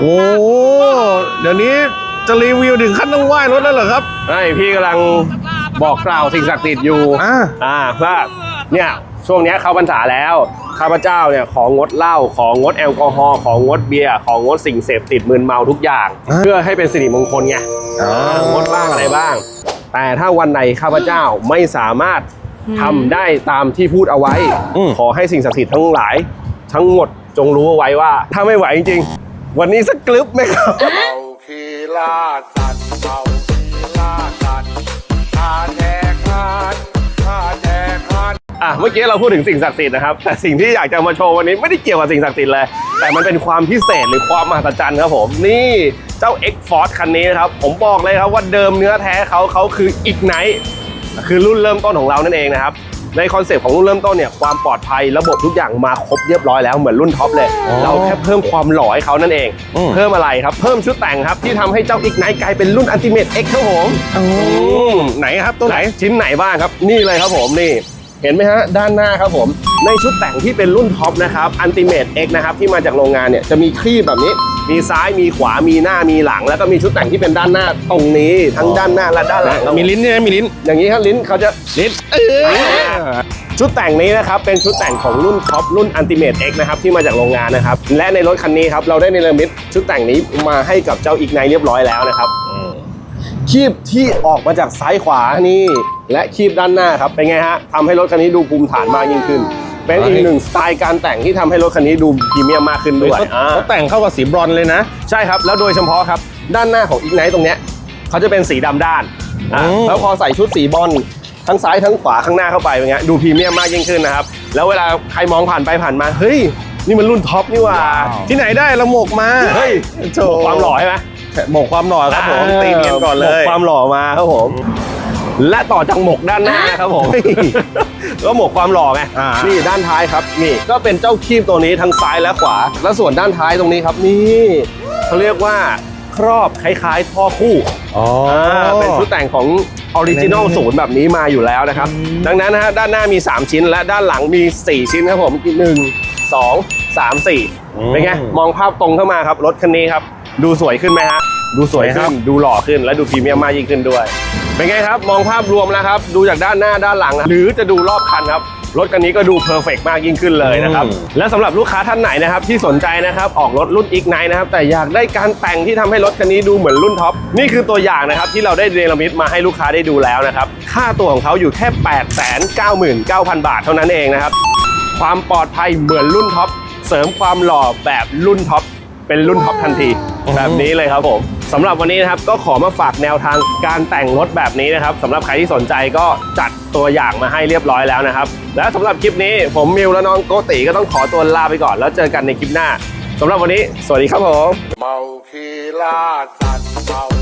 โอ้เดี๋ยวนี้จะรีวิวถึงขั้นต้องไหว้รถแล้วเหรอครับใช่พี่กำลังบอกกล่าวสิ่งศักดิ์สิทธิ์อยู่ อ่า อ่าว่าเนี่ยช่วงเนี้ยเข้าพรรษาแล้วข้าพเจ้าเนี่ยของงดเหล้าของงดแอลกอฮอล์ของงดเบียร์ของงดสิ่งเสพติดมึนเมาทุกอย่างอ่าเพื่อให้เป็นสิริมงคลไงอ่างดบ้างอะไรบ้าง แต่ถ้าวันไหนข้าพเจ้าไม่สามารถทำได้ตามที่พูดเอาไว้ อืม ขอให้สิ่งศักดิ์สิทธิ์ทั้งหลาย ทั้งหมด จงรู้เอาไว้ว่า ถ้าไม่ไหวจริงๆ วันนี้สักกลึบไหมครับเมาคีล่าสัตว์เมาคีล่าสัตว์ข้าแจกทาข้าแจกทาอะเมื่อกี้เราพูดถึงสิ่งศักดิ์สิทธิ์นะครับ แต่สิ่งที่อยากจะมาโชว์วันนี้ไม่ได้เกี่ยวกับสิ่งศักดิ์สิทธิ์เลย แต่มันเป็นความพิเศษหรือความมหัศจรรย์ครับผม นี่เจ้า X Force คันนี้นะครับ ผมบอกเลยครับว่าเดิมเนื้อแท้เขาเขาคือ Ignite คือรุ่นเริ่มต้นของเรานั่นเองนะครับ ในคอนเซปต์ของรุ่นเริ่มต้นเนี่ยความปลอดภัยระบบทุกอย่างมาครบเรียบร้อยแล้วเหมือนรุ่นท็อปเลยอ๋อเราแค่เพิ่มความหล่อให้เขานั่นเองอืมเพิ่มอะไรครับ เพิ่มชุดแต่งครับ ที่ทำให้เจ้า Ignite กลายเป็นรุ่น Ultimate X ครับผมอืมไหนครับตัวไหนชิ้นไหนบ้างครับ นี่เลยครับผมนี่ เห็นไหมฮะด้านหน้าครับผม ในชุดแต่งที่เป็นรุ่นท็อปนะครับ Ultimate X นะครับที่มาจากโรงงานเนี่ยจะมีครีบแบบนี้ มีซ้ายมีขวามีหน้ามีหลัง แล้วก็มีชุดแต่งที่เป็นด้านหน้าตรงนี้ ทั้งด้านหน้าและด้านหลังครับผมีลิ้นเนี่ยมีลิ้น อย่างนี้ครับลิ้นเขาจะลิ้นเออชุดแต่งนี้นะครับเป็นชุดแต่งของรุ่นท็อปรุ่น Ultimate X นะครับที่มาจากโรงงานนะครับและในรถคันนี้ครับเราได้เนรมิตชุดแต่งนี้มาให้กับเจ้าอีกไนเรียบร้อยแล้วนะครับ คีบที่ออกมาจากซ้ายขวานี่ และคีบด้านหน้าครับเป็นไงฮะทำให้รถคันนี้ดูภูมิฐานมากยิ่งขึ้น เป็นอีกหนึ่งสไตล์การแต่งที่ทำให้รถคันนี้ดูพรีเมียมมากขึ้นด้วยเขาอ่า เขาแต่งเข้ากับสีบรอนซ์เลยนะ ใช่ครับ แล้วโดยเฉพาะครับ ด้านหน้าของอีกไนตรงเนี้ยเขาจะเป็นสีดำด้านอะอืม แล้วพอใส่ชุดสีบอลทั้งซ้ายทั้งขวาข้างหน้าเข้าไปเป็นไงดูพรีเมียมมากยิ่งขึ้นนะครับ แล้วเวลาใครมองผ่านไปผ่านมา เฮ้ย นี่มันรุ่นท็อปนี่หว่า ที่ไหนได้ละหมกมาเฮ้ยโชบอกความหล่อใช่ไหมหมกความหล่อครับผมตีเนียนก่อนเลหมยความหล่อมาครับผม และต่อจากหมกด้านหน้าครับผมเฮ้ยก็หมกความหล่อไงอ่านี่นี่ด้านท้ายครับนี่ก็เป็นเจ้าคีบตัวนี้ทั้งซ้ายและขวา และส่วนด้านท้ายตรงนี้ครับนี่เขาเรียกว่าครอบคล้ายๆท่อคู่อ๋ออ่าเป็นชุดแต่งของออริจินอลนี่ศูนย์แบบนี้มาอยู่แล้วนะครับ ดังนั้นนะฮะด้านหน้ามี 3 ชิ้น และด้านหลังมี 4 ชิ้นครับผมหนึ่ง สองสามสี่เป็นไงมองภาพตรงเข้ามาครับ รถคันนี้ครับ ดูสวยขึ้นไหมฮะ ดูสวยขึ้น ดูหล่อขึ้น และดูพรีเมียมมากยิ่งขึ้นด้วย เป็นไงครับ มองภาพรวมแล้วครับ ดูจากด้านหน้าด้านหลัง หรือจะดูรอบคันครับรถคันนี้ก็ดูเพอร์เฟกมากยิ่งขึ้นเลยนะครับอืมและสำหรับลูกค้าท่านไหนนะครับที่สนใจนะครับออกรถรุ่นอีกไนนะครับแต่อยากได้การแต่งที่ทำให้รถคันนี้ดูเหมือนรุ่นท็อป นี่คือตัวอย่างนะครับที่เราได้เนรมิตมาให้ลูกค้าได้ดูแล้วนะครับ ค่าตัวของเขาอยู่แค่ 8 9 9 0 0 0 บาทเท่านั้นเองนะครับ ความปลอดภัยเหมือนรุ่นท็อป เสริมความหล่อแบบรุ่นท็อป เป็นรุ่นท็อปทันทีอือฮึแบบนี้เลยครับผมสำหรับวันนี้นะครับก็ขอมาฝากแนวทางการแต่งรถแบบนี้นะครับสำหรับใครที่สนใจก็จัดตัวอย่างมาให้เรียบร้อยแล้วนะครับ และสำหรับคลิปนี้ผมมิวและน้องโกติก็ต้องขอตัวลาไปก่อน แล้วเจอกันในคลิปหน้าสำหรับวันนี้ สวัสดีครับผมเมาคีล่าสัตว์